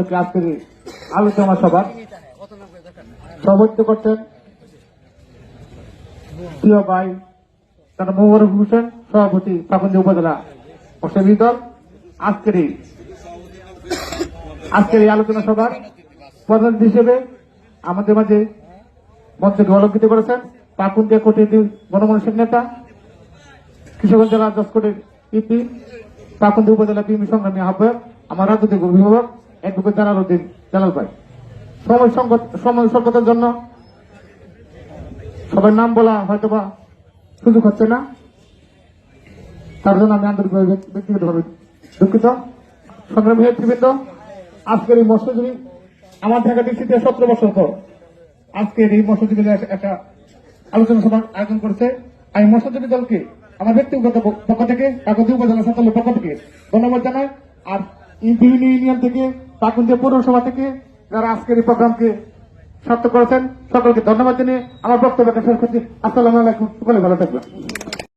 উপলক্ষে আজকের আলোচনা সভা সভাপতিত্ব করছেন প্রিয় ভাই তারা মোবারক হোসেন, সভাপতি ফাকুন্দি উপজেলা অসেবী দল। আজকের আজকের এই আলোচনা সভার প্রধান হিসেবে আমাদের মাঝে মঞ্চকে অলঙ্কৃত করেছেন পাকুন্দিয়া কোটি গণমানুষের নেতা কৃষকগঞ্জ জেলা দশকোটের ইপি পাকুন্দি উপজেলা বিএমপি সংগ্রামী আহ্বায়ক, আমার রাজনৈতিক অভিভাবক অ্যাডভোকেট জালাল উদ্দিন জালাল ভাই সময় সংকট সময় সংকটের জন্য সবার নাম বলা হয়তোবা সুযোগ হচ্ছে না। তার জন্য আমি আন্তরিকভাবে ব্যক্তিগতভাবে দুঃখিত। সংগ্রামী নেতৃবৃন্দ, আজকের এই মৎস্যজীবী, আমার ঢাকা ডিস্ট্রিক্টে সতেরো বছর পর আজকের এই মৎস্যজীবী একটা আলোচনা সভা আয়োজন করেছে। আমি মৎস্যজীবী দলকে আমার ব্যক্তিগত পক্ষ থেকে কাকন্দি উপজেলা সদলের পক্ষ থেকে ধন্যবাদ জানাই। আর ইউনিয়ন থেকে কাকুন্দিয়া পৌরসভা থেকে যারা আজকের এই প্রোগ্রামকে সার্থক করেছেন, সকলকে ধন্যবাদ জানিয়ে আমার বক্তব্য শেষ করছি। আসসালামু আলাইকুম। সকলে ভালো থাকবেন।